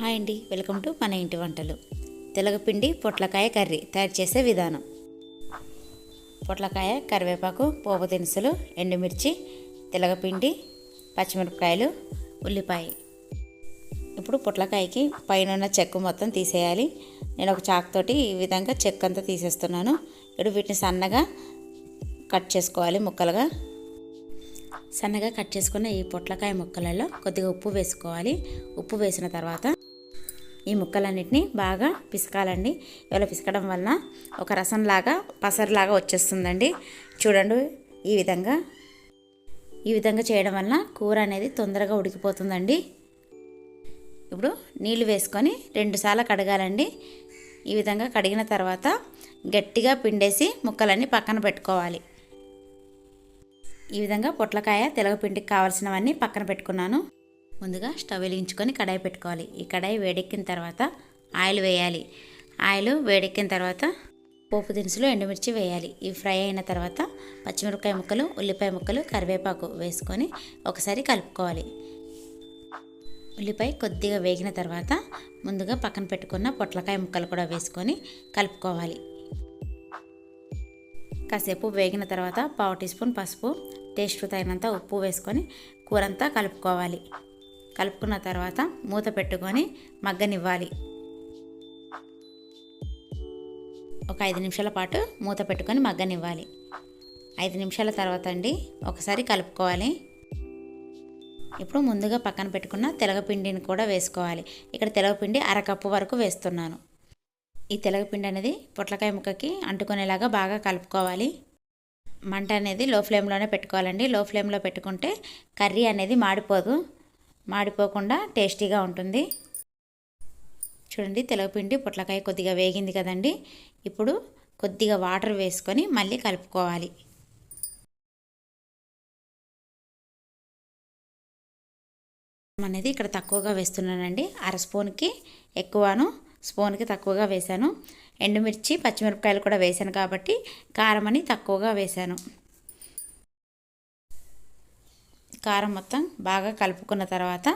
Hi అండి welcome to మన ఇంటి వంటలు. తెలగపిండి పొట్లకాయ కర్రీ తయారు చేసే విధానం. పొట్లకాయ కరివేపాకు పోపు దినుసులు ఎండుమిర్చి తెలగపిండి పచ్చిమిరపకాయలు ఉల్లిపాయ. ఇప్పుడు పొట్లకాయకి పైన ఉన్న చెక్కు మొత్తం తీసేయాలి. నేను ఒక చాకుతోటి ఈ విధంగా చెక్కు అంతా తీసేస్తున్నాను. ఇప్పుడు వీటిని సన్నగా కట్ చేసుకోవాలి ముక్కలుగా. సన్నగా కట్ చేసుకున్న ఈ పొట్లకాయ ముక్కలలో కొద్దిగా ఉప్పు వేసుకోవాలి. ఉప్పు వేసిన తర్వాత ఈ ముక్కలన్నిటిని బాగా పిసకాలండి. ఇలా పిసకడం వలన ఒక రసంలాగా పసరులాగా వచ్చేస్తుందండి. చూడండి ఈ విధంగా. ఈ విధంగా చేయడం వలన కూర అనేది తొందరగా ఉడికిపోతుందండి. ఇప్పుడు నీళ్ళు వేసుకొని రెండుసార్లు కడగాలండి. ఈ విధంగా కడిగిన తర్వాత గట్టిగా పిండేసి ముక్కలన్నీ పక్కన పెట్టుకోవాలి. ఈ విధంగా పొట్లకాయ తెలగపిండికి కావాల్సినవన్నీ పక్కన పెట్టుకున్నాను. ముందుగా స్టవ్ వెలిగించుకొని కడాయి పెట్టుకోవాలి. ఈ కడాయి వేడెక్కిన తర్వాత ఆయిల్ వేయాలి. ఆయిల్ వేడెక్కిన తర్వాత పోపు దినుసులు ఎండుమిర్చి వేయాలి. ఇవి ఫ్రై అయిన తర్వాత పచ్చిమిరపకాయ ముక్కలు ఉల్లిపాయ ముక్కలు కరివేపాకు వేసుకొని ఒకసారి కలుపుకోవాలి. ఉల్లిపాయ కొద్దిగా వేగిన తర్వాత ముందుగా పక్కన పెట్టుకున్న పొట్లకాయ ముక్కలు కూడా వేసుకొని కలుపుకోవాలి. కాసేపు వేగిన తర్వాత పావు టీ స్పూన్ పసుపు టేస్ట్ తగినంత ఉప్పు వేసుకొని కూరంతా కలుపుకోవాలి. కలుపుకున్న తర్వాత మూత పెట్టుకొని మగ్గనివ్వాలి. ఒక ఐదు నిమిషాల పాటు మూత పెట్టుకొని మగ్గనివ్వాలి. ఐదు నిమిషాల తర్వాత అండి ఒకసారి కలుపుకోవాలి. ఇప్పుడు ముందుగా పక్కన పెట్టుకున్న తెలగపిండిని కూడా వేసుకోవాలి. ఇక్కడ తెలగపిండి అరకప్పు వరకు వేస్తున్నాను. ఈ తెలగపిండి అనేది పొట్లకాయ ముక్కకి అంటుకునేలాగా బాగా కలుపుకోవాలి. మంట అనేది లో ఫ్లేమ్లోనే పెట్టుకోవాలండి. లో ఫ్లేమ్లో పెట్టుకుంటే కర్రీ అనేది మాడిపోదు. మాడిపోకుండా టేస్టీగా ఉంటుంది. చూడండి తెలగపిండి పొట్లకాయ కొద్దిగా వేగింది కదండి. ఇప్పుడు కొద్దిగా వాటర్ వేసుకొని మళ్ళీ కలుపుకోవాలి. అనేది ఇక్కడ తక్కువగా వేస్తున్నానండి. అర స్పూన్కి ఎక్కువను స్పూన్కి తక్కువగా వేశాను. ఎండుమిర్చి పచ్చిమిరపకాయలు కూడా వేశాను కాబట్టి కారం అని తక్కువగా వేశాను. కారం మొత్తం బాగా కలుపుకున్న తర్వాత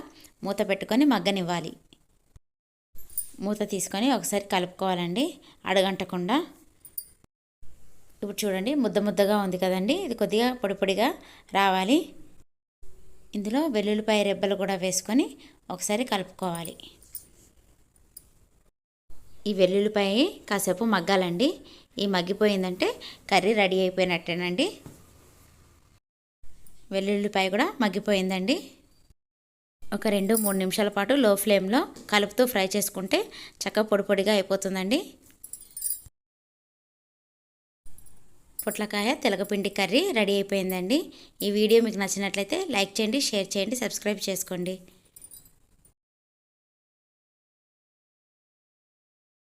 మూత పెట్టుకొని మగ్గనివ్వాలి. మూత తీసుకొని ఒకసారి కలుపుకోవాలండి. అడగంటకుండా. ఇప్పుడు చూడండి ముద్ద ముద్దగా ఉంది కదండి. ఇది కొద్దిగా పొడి పొడిగా రావాలి. ఇందులో వెల్లుల్లిపాయ రెబ్బలు కూడా వేసుకొని ఒకసారి కలుపుకోవాలి. ఈ వెల్లుల్లిపాయ కాసేపు మగ్గాలండి. ఈ మగ్గిపోయిందంటే కర్రీ రెడీ అయిపోయినట్టేనండి. వెల్లుల్లిపాయ కూడా మగ్గిపోయిందండి. ఒక రెండు మూడు నిమిషాల పాటు లో ఫ్లేమ్లో కలుపుతూ ఫ్రై చేసుకుంటే చక్కగా పొడి పొడిగా అయిపోతుందండి. పొట్లకాయ తెలగపిండి కర్రీ రెడీ అయిపోయిందండి. ఈ వీడియో మీకు నచ్చినట్లయితే లైక్ చేయండి షేర్ చేయండి సబ్స్క్రైబ్ చేసుకోండి.